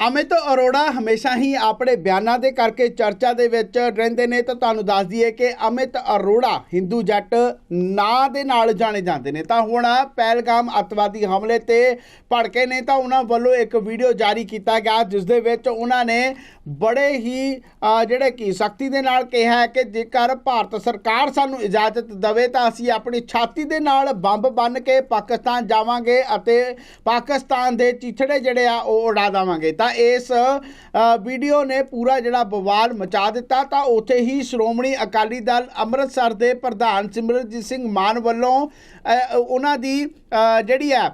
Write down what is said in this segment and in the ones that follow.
ਅਮਿਤ ਅਰੋੜਾ ਹਮੇਸ਼ਾ ਹੀ ਆਪਣੇ ਬਿਆਨਾਂ ਦੇ ਕਰਕੇ ਚਰਚਾ ਦੇ ਵਿੱਚ ਰਹਿੰਦੇ ਨੇ ਤਾਂ ਤੁਹਾਨੂੰ ਦੱਸ ਦਈਏ ਕਿ ਅਮਿਤ ਅਰੋੜਾ ਹਿੰਦੂ ਜੱਟ ਨਾਂ ਦੇ ਨਾਲ ਜਾਣੇ ਜਾਂਦੇ ਨੇ। ਤਾਂ ਹੁਣ ਪਹਿਲਗਾਮ ਅੱਤਵਾਦੀ ਹਮਲੇ ਤੇ ਭੜਕੇ ਨੇ ਤਾਂ ਉਹਨਾਂ ਵੱਲੋਂ ਇੱਕ ਵੀਡੀਓ ਜਾਰੀ ਕੀਤਾ ਗਿਆ, ਜਿਸ ਦੇ ਵਿੱਚ ਉਹਨਾਂ ਨੇ ਬੜੇ ਹੀ ਜਿਹੜੇ ਕਿ ਸਖਤੀ ਦੇ ਨਾਲ ਕਿਹਾ ਕਿ ਜੇਕਰ ਭਾਰਤ ਸਰਕਾਰ ਸਾਨੂੰ ਇਜਾਜ਼ਤ ਦੇਵੇ ਤਾਂ ਅਸੀਂ ਆਪਣੀ ਛਾਤੀ ਦੇ ਨਾਲ ਬੰਬ ਬੰਨ ਕੇ ਪਾਕਿਸਤਾਨ ਜਾਵਾਂਗੇ ਅਤੇ ਪਾਕਿਸਤਾਨ ਦੇ ਚੀਥੜੇ ਜਿਹੜੇ ਆ ਉਹ ਉਡਾ ਦੇਵਾਂਗੇ। ਤਾਂ ਇਸ ਵੀਡੀਓ ਨੇ ਪੂਰਾ ਜਿਹੜਾ ਬਵਾਲ ਮਚਾ ਦਿੱਤਾ, ਤਾਂ ਉੱਥੇ ਹੀ ਸ਼੍ਰੋਮਣੀ ਅਕਾਲੀ ਦਲ ਅੰਮ੍ਰਿਤਸਰ ਦੇ ਪ੍ਰਧਾਨ ਸਿਮਰਨਜੀਤ ਸਿੰਘ ਮਾਨ ਵੱਲੋਂ ਉਹਨਾਂ ਦੀ ਜਿਹੜੀ ਹੈ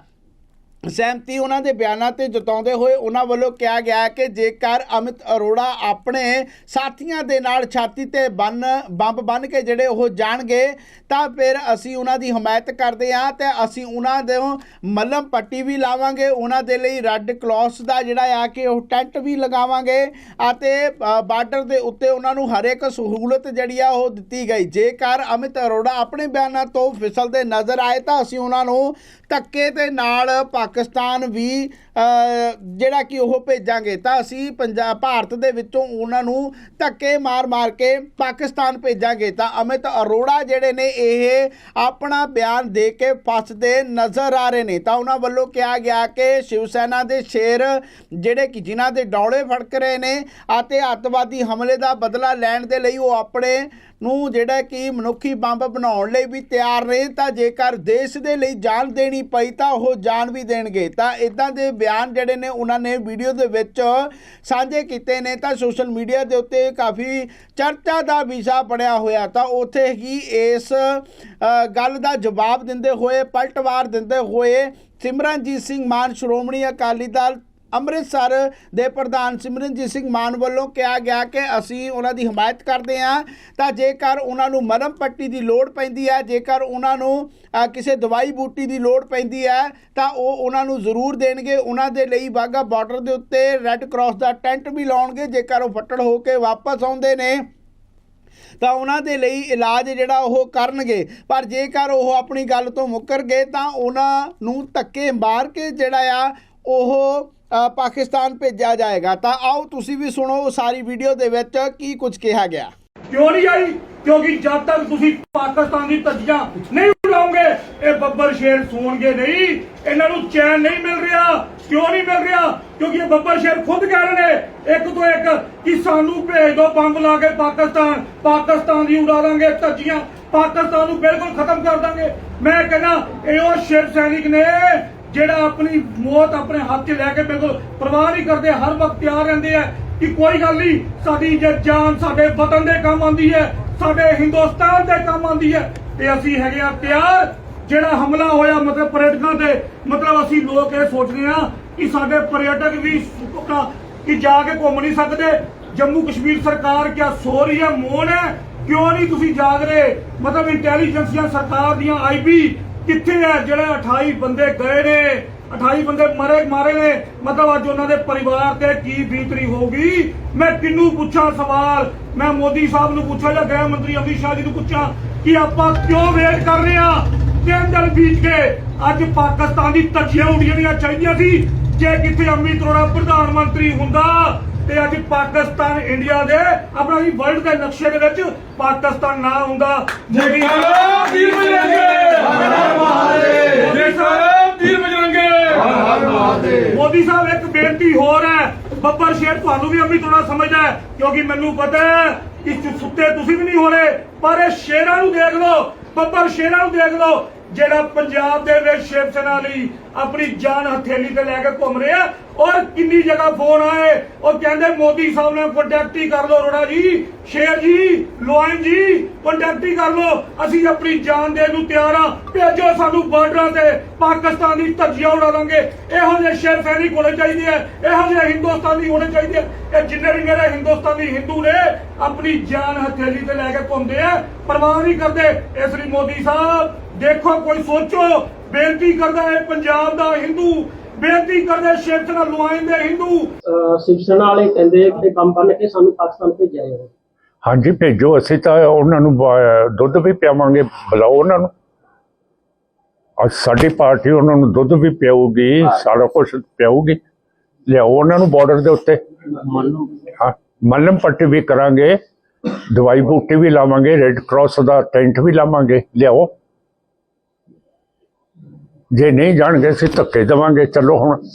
ਸਹਿਮਤੀ ਉਹਨਾਂ ਦੇ ਬਿਆਨਾਂ ਤੇ ਜਤਾਉਂਦੇ ਹੋਏ ਉਹਨਾਂ ਵੱਲੋਂ ਕਿਹਾ ਗਿਆ ਕਿ ਜੇਕਰ ਅਮਿਤ ਅਰੋੜਾ ਆਪਣੇ ਸਾਥੀਆਂ ਦੇ ਨਾਲ ਛਾਤੀ ਤੇ ਬੰਨ, ਬੰਬ ਬੰਨ ਕੇ ਜਿਹੜੇ ਉਹ ਜਾਣਗੇ, ਤਾਂ ਫਿਰ ਅਸੀਂ ਉਹਨਾਂ ਦੀ ਹਮਾਇਤ ਕਰਦੇ ਹਾਂ ਤੇ ਅਸੀਂ ਉਹਨਾਂ ਦੇ ਮੱਲਮ ਪੱਟੀ ਵੀ ਲਾਵਾਂਗੇ, ਉਹਨਾਂ ਦੇ ਲਈ ਰੈੱਡ ਕ੍ਰਾਸ ਦਾ ਜਿਹੜਾ ਆ ਕਿ ਉਹ ਟੈਂਟ ਵੀ ਲਗਾਵਾਂਗੇ ਅਤੇ ਬਾਰਡਰ ਦੇ ਉੱਤੇ ਉਹਨਾਂ ਨੂੰ ਹਰ ਇੱਕ ਸਹੂਲਤ ਜਿਹੜੀ ਆ ਉਹ ਦਿੱਤੀ ਗਈ। ਜੇਕਰ ਅਮਿਤ ਅਰੋੜਾ ਆਪਣੇ ਬਿਆਨਾਂ ਤੋਂ ਫਿਸਲਦੇ ਨਜ਼ਰ ਆਏ ਤਾਂ ਅਸੀਂ ਉਹਨਾਂ ਨੂੰ ਧੱਕੇ ਦੇ ਨਾਲ ਪਾਕਿਸਤਾਨ ਵੀ ਜਿਹੜਾ ਕਿ ਉਹ ਭੇਜਾਂਗੇ, ਤਾਂ ਅਸੀਂ ਪੰਜਾਬ ਭਾਰਤ ਦੇ ਵਿੱਚੋਂ ਉਹਨਾਂ ਨੂੰ ਧੱਕੇ ਮਾਰ-ਮਾਰ ਕੇ ਪਾਕਿਸਤਾਨ ਭੇਜਾਂਗੇ। ਤਾਂ ਅਮਿਤ ਅਰੋੜਾ ਜਿਹੜੇ ਨੇ, ਇਹ ਆਪਣਾ ਬਿਆਨ ਦੇ ਕੇ ਫਸਦੇ ਨਜ਼ਰ ਆ ਰਹੇ ਨੇ। ਤਾਂ ਉਹਨਾਂ ਵੱਲੋਂ ਕਿਹਾ ਗਿਆ ਕਿ ਸ਼ਿਵ ਸੈਨਾ ਦੇ ਸ਼ੇਰ ਜਿਹੜੇ ਕਿ ਜਿਨ੍ਹਾਂ ਦੇ ਡੌਲੇ ਫੜਕ ਰਹੇ ਨੇ ਅਤੇ ਅੱਤਵਾਦੀ ਹਮਲੇ ਦਾ ਬਦਲਾ ਲੈਣ ਦੇ ਲਈ ਉਹ ਆਪਣੇ ਨੂੰ ਜਿਹੜਾ ਕਿ ਮਨੁੱਖੀ ਬੰਬ ਬਣਾਉਣ ਲਈ ਵੀ ਤਿਆਰ ਨੇ। ਤਾਂ ਜੇਕਰ ਦੇਸ਼ ਦੇ ਲਈ ਜਾਨ ਦੇਣੀ ਪਈ, ਤਾਂ ਉਹ ਜਾਨ ਵੀ ਦੇਣਗੇ। ਤਾਂ ਇਦਾਂ ਦੇ ਬਿਆਨ ਜਿਹੜੇ ਨੇ, ਉਹਨਾਂ ਨੇ ਵੀਡੀਓ ਦੇ ਵਿੱਚ ਸਾਂਝੇ ਕੀਤੇ ਨੇ। ਤਾਂ ਸੋਸ਼ਲ ਮੀਡੀਆ ਦੇ ਉੱਤੇ ਕਾਫੀ ਚਰਚਾ ਦਾ ਵਿਸ਼ਾ ਬਣਿਆ ਹੋਇਆ। ਤਾਂ ਉੱਥੇ ਹੀ ਇਸ ਗੱਲ ਦਾ ਜਵਾਬ ਦਿੰਦੇ ਹੋਏ, ਪਲਟਵਾਰ ਦਿੰਦੇ ਹੋਏ ਸਿਮਰਨਜੀਤ ਸਿੰਘ ਮਾਨ, ਸ਼੍ਰੋਮਣੀ ਅਕਾਲੀ ਦਲ ਅੰਮ੍ਰਿਤਸਰ ਦੇ ਪ੍ਰਧਾਨ ਸਿਮਰਨਜੀਤ ਸਿੰਘ ਮਾਨ ਵੱਲੋਂ ਕਿਹਾ ਗਿਆ ਕਿ ਅਸੀਂ ਉਹਨਾਂ ਦੀ ਹਮਾਇਤ ਕਰਦੇ ਹਾਂ। ਤਾਂ ਜੇਕਰ ਉਹਨਾਂ ਨੂੰ ਮਰਮ ਪੱਟੀ ਦੀ ਲੋੜ ਪੈਂਦੀ ਹੈ, ਜੇਕਰ ਉਹਨਾਂ ਨੂੰ ਕਿਸੇ ਦਵਾਈ ਬੂਟੀ ਦੀ ਲੋੜ ਪੈਂਦੀ ਹੈ, ਤਾਂ ਉਹ ਉਹਨਾਂ ਨੂੰ ਜ਼ਰੂਰ ਦੇਣਗੇ। ਉਹਨਾਂ ਦੇ ਲਈ ਬਾਗਾ ਬਾਰਡਰ ਦੇ ਉੱਤੇ ਰੈੱਡ ਕਰਾਸ ਦਾ ਟੈਂਟ ਵੀ ਲਾਉਣਗੇ। ਜੇਕਰ ਉਹ ਫੱਟੜ ਹੋ ਕੇ ਵਾਪਸ ਆਉਂਦੇ ਨੇ, ਤਾਂ ਉਹਨਾਂ ਦੇ ਲਈ ਇਲਾਜ ਜਿਹੜਾ ਉਹ ਕਰਨਗੇ। ਪਰ ਜੇਕਰ ਉਹ ਆਪਣੀ ਗੱਲ ਤੋਂ ਮੁੱਕਰ ਗਏ, ਤਾਂ ਉਹਨਾਂ ਨੂੰ ਧੱਕੇ ਮਾਰ ਕੇ ਜਿਹੜਾ ਆ, ਉਹ ਪਾਕਿਸਤਾਨ ਭੇਜਿਆ ਜਾਏਗਾ। ਤਾਂ ਆਓ ਤੁਸੀਂ ਵੀ ਸੁਣੋ ਸਾਰੀ ਵੀਡੀਓ ਦੇ ਵਿੱਚ ਕੀ ਕੁਝ ਕਿਹਾ ਗਿਆ। ਕਿਉਂ ਨਹੀਂ ਆਈ? ਕਿਉਂਕਿ ਜਦ ਤੱਕ ਤੁਸੀਂ ਪਾਕਿਸਤਾਨ ਦੀ ਧੱਜੀਆਂ ਨਹੀਂ ਉਡਾਓਗੇ ਇਹ ਬੱਬਰ ਸ਼ੇਰ ਸੌਣਗੇ ਨਹੀਂ। ਇਹਨਾਂ ਨੂੰ ਚੈਨ ਨਹੀਂ ਮਿਲ ਰਿਹਾ। ਕਿਉਂ ਨਹੀਂ ਮਿਲ ਰਿਹਾ? ਕਿਉਂਕਿ ਇਹ ਬੱਬਰ ਸ਼ੇਰ ਖੁਦ ਕਹਿ ਰਹੇ ਨੇ, ਇੱਕ ਤੋਂ ਇੱਕ, ਕਿ ਸਾਨੂੰ ਭੇਜ ਦਿਓ ਬੰਬ ਲਾ ਕੇ ਪਾਕਿਸਤਾਨ। ਪਾਕਿਸਤਾਨ ਦੀ ਉਡਾ ਦਾਂਗੇ ਧੱਜੀਆਂ। ਪਾਕਿਸਤਾਨ ਨੂੰ ਬਿਲਕੁਲ ਖਤਮ ਕਰ ਦਾਂਗੇ। ਮੈਂ ਕਹਿੰਦਾ, ਇਹ ਉਹ ਸ਼ਿਵ ਸੈਨਿਕ ਨੇ ਜਿਹੜਾ ਆਪਣੀ ਮੌਤ ਆਪਣੇ ਹੱਥ 'ਚ ਲੈ ਕੇ ਬਿਲਕੁਲ ਪਰਵਾਹ ਨਹੀਂ ਕਰਦੇ ਹਰ ਵਕਤ ਤਿਆਰ ਰਹਿੰਦੇ ਆ ਕਿ ਕੋਈ ਗੱਲ ਨਹੀਂ, ਸਾਡੀ ਜੇ ਜਾਨ ਸਾਡੇ ਵਤਨ ਦੇ ਕੰਮ ਆਉਂਦੀ ਹੈ, ਸਾਡੇ ਹਿੰਦੁਸਤਾਨ ਦੇ ਕੰਮ ਆਉਂਦੀ ਹੈ, ਤੇ ਅਸੀਂ ਹੈਗੇ ਆ ਤਿਆਰ ਜਿਹੜਾ ਹਮਲਾ ਹੋਇਆ ਮਤਲਬ ਪਰਯਟਕਾਂ ਤੇ, ਮਤਲਬ ਅਸੀਂ ਲੋਕ ਇਹ ਸੋਚਦੇ ਆ ਕਿ ਸਾਡੇ ਪਰਯਟਕ ਵੀ ਕਿ ਜਾ ਕੇ ਘੁੰਮ ਨਹੀਂ ਸਕਦੇ। ਜੰਮੂ ਕਸ਼ਮੀਰ ਸਰਕਾਰ ਕਿਆ ਸੋ ਰਹੀ ਹੈ ਮੌਨ ਹੈ ਕਿਉਂ ਨਹੀਂ ਤੁਸੀਂ ਜਾਗ ਰਹੇ? ਮਤਲਬ ਇੰਟੈਲੀਜੈਂਸੀਆਂ ਸਰਕਾਰ ਦੀਆਂ ਆਈਬੀ ਕਿੱਥੇ ਹੈ ਜਿਹੜੇ 28 ਬੰਦੇ ਗਏ ਨੇ? 28 ਬੰਦੇ ਮਰੇ, ਮਾਰੇ ਨੇ। ਮਤਲਬ ਅੱਜ ਉਹਨਾਂ ਦੇ ਪਰਿਵਾਰ ਤੇ ਕੀ ਬੀਤਰੀ ਹੋਊਗੀ? ਮੈਂ ਕਿੰਨੂੰ ਪੁੱਛਾਂ ਸਵਾਲ? ਮੈਂ ਮੋਦੀ ਸਾਹਿਬ ਨੂੰ ਪੁੱਛਾਂ ਜਾਂ ਗ੍ਰਹਿ ਮੰਤਰੀ ਅਮਿਤ ਸ਼ਾਹ ਜੀ ਨੂੰ ਪੁੱਛਾਂ ਕਿ ਆਪਾਂ ਕਿਉਂ ਵੇਟ ਕਰ ਰਹੇ ਆ ਤਿੰਨ ਦਿਨ ਬੀਤ ਗਏ। ਅੱਜ ਪਾਕਿਸਤਾਨ ਦੀ ਧੱਜੀਆਂ ਉਡੀਆਂ ਚਾਹੀਦੀਆਂ ਸੀ। ਜੇ ਕਿੱਥੇ ਅਮਿਤ ਅਰੋੜਾ ਪ੍ਰਧਾਨ ਮੰਤਰੀ ਹੁੰਦਾ ਤੇ ਅੱਜ ਪਾਕਿਸਤਾਨ ਇੰਡੀਆ ਦੇ ਆਪਣਾ ਵੀ ਵਰਲਡ ਦੇ ਨਕਸ਼ੇ ਦੇ ਵਿੱਚ ਪਾਕਿਸਤਾਨ ਨਾ ਹੁੰਦਾ। ਮੋਦੀ ਸਾਹਿਬ ਵੀਰ ਬਜਰੰਗੇ। ਮੋਦੀ ਸਾਹਿਬ ਵੀਰ ਬਜਰੰਗੇ। ਮੋਦੀ ਸਾਹਿਬ ਇੱਕ ਬੇਨਤੀ ਹੋਰ ਹੈ। ਬੱਬਰ ਸ਼ੇਰ ਤੁਹਾਨੂੰ ਵੀ ਅੰਮੀ ਥੋੜਾ ਸਮਝਦਾ ਹੈ ਕਿਉਂਕਿ ਮੈਨੂੰ ਪਤਾ ਹੈ ਕਿ ਸੁੱਤੇ ਤੁਸੀਂ ਵੀ ਨਹੀਂ ਹੋਣੇ ਪਰ ਇਹ ਸ਼ੇਰਾਂ ਨੂੰ ਦੇਖ ਲਓ। ਬੱਬਰ ਸ਼ੇਰਾਂ ਨੂੰ ਦੇਖ ਲਓ ਜਿਹੜਾ ਪੰਜਾਬ ਦੇ ਵਿੱਚ ਸ਼ਿਵ ਸੈਨਾ ਲਈ ਆਪਣੀ ਜਾਨ ਹਥੇਲੀ ਤੇ ਲੈ ਕੇ ਘੁੰਮ ਰਿਹਾ ਔਰ ਕਿੰਨੀ ਜਗ੍ਹਾ ਫੋਨ ਆਏ, ਉਹ ਕਹਿੰਦੇ ਮੋਦੀ ਸਾਹਿਬ ਨੇ ਕੰਟੈਕਟ ਹੀ ਕਰ ਲਓ ਰੋੜਾ ਜੀ, ਸ਼ੇਰ ਜੀ, ਲੋਇਨ ਜੀ ਕੰਟੈਕਟ ਹੀ ਕਰ ਲਓ। ਅਸੀਂ ਆਪਣੀ ਜਾਨ ਦੇਣ ਨੂੰ ਤਿਆਰ ਆ ਭੇਜੋ ਸਾਨੂੰ ਬਾਰਡਰਾਂ ਤੇ, ਪਾਕਿਸਤਾਨ ਦੀ ਧੱਜੀਆਂ ਉਡਾ ਦਾਂਗੇ। ਇਹੋ ਜਿਹੇ ਸ਼ੇਰ ਸੈਨਿਕ ਹੋਣੇ ਚਾਹੀਦੇ ਆ, ਇਹੋ ਜਿਹੇ ਹਿੰਦੁਸਤਾਨੀ ਹੋਣੇ ਚਾਹੀਦੇ ਆ। ਇਹ ਜਿੰਨੇ ਵੀ ਮੇਰੇ ਹਿੰਦੁਸਤਾਨੀ ਹਿੰਦੂ ਨੇ, ਆਪਣੀ ਜਾਨ ਹਥੇਲੀ ਤੇ ਲੈ ਕੇ ਘੁੰਮਦੇ ਆ, ਪਰਵਾਹ ਨਹੀਂ ਕਰਦੇ। ਇਸ ਲਈ ਮੋਦੀ ਸਾਹਿਬ, ਦੇਖੋ, ਕੋਈ ਸੋਚੋ, ਬੇਨਤੀ ਕਰਦਾ ਹੈ, ਪੰਜਾਬ ਦਾ ਹਿੰਦੂ ਬੇਨਤੀ ਕਰਦੇ ਸ਼ੇਰ ਸੈਨਾ ਲੋਇਨ ਦੇ ਹਿੰਦੂ ਅਹ ਸ਼ਿਵ ਸੈਨਾ ਵਾਲੇ ਕਹਿੰਦੇ ਕਿ ਬੰਬ ਬੰਨ ਕੇ ਸਾਨੂੰ ਪਾਕਿਸਤਾਨ ਭੇਜਿਆ ਜਾਵੇ। ਹਾਂਜੀ ਭੇਜੋ ਅਸੀਂ ਤਾਂ ਉਹਨਾਂ ਨੂੰ ਦੁੱਧ ਵੀ ਪਿਆਵਾਂਗੇ ਬੁਲਾਓ ਉਹਨਾਂ ਨੂੰ। ਅੱਜ ਸਾਡੀ ਪਾਰਟੀ ਉਹਨਾਂ ਨੂੰ ਦੁੱਧ ਵੀ ਪਿਆਊਗੀ ਸਾਰਾ ਕੁਝ ਪਿਆਊਗੀ। ਲਿਆਓ ਉਹਨਾਂ ਨੂੰ ਬਾਰਡਰ ਦੇ ਉੱਤੇ। ਮੰਨ ਲਓ ਹਾਂ ਮੱਲਮ ਪੱਟੀ ਵੀ ਕਰਾਂਗੇ ਦਵਾਈ ਬੂਟੀ ਵੀ ਲਾਵਾਂਗੇ ਰੈੱਡ ਕਰਾਸ ਦਾ ਟੈਂਟ ਵੀ ਲਾਵਾਂਗੇ। ਲਿਆਓ। ਜੇ ਨਹੀਂ ਜਾਣਗੇ ਅਸੀਂ ਧੱਕੇ ਦੇਵਾਂਗੇ। ਚਲੋ ਹੁਣ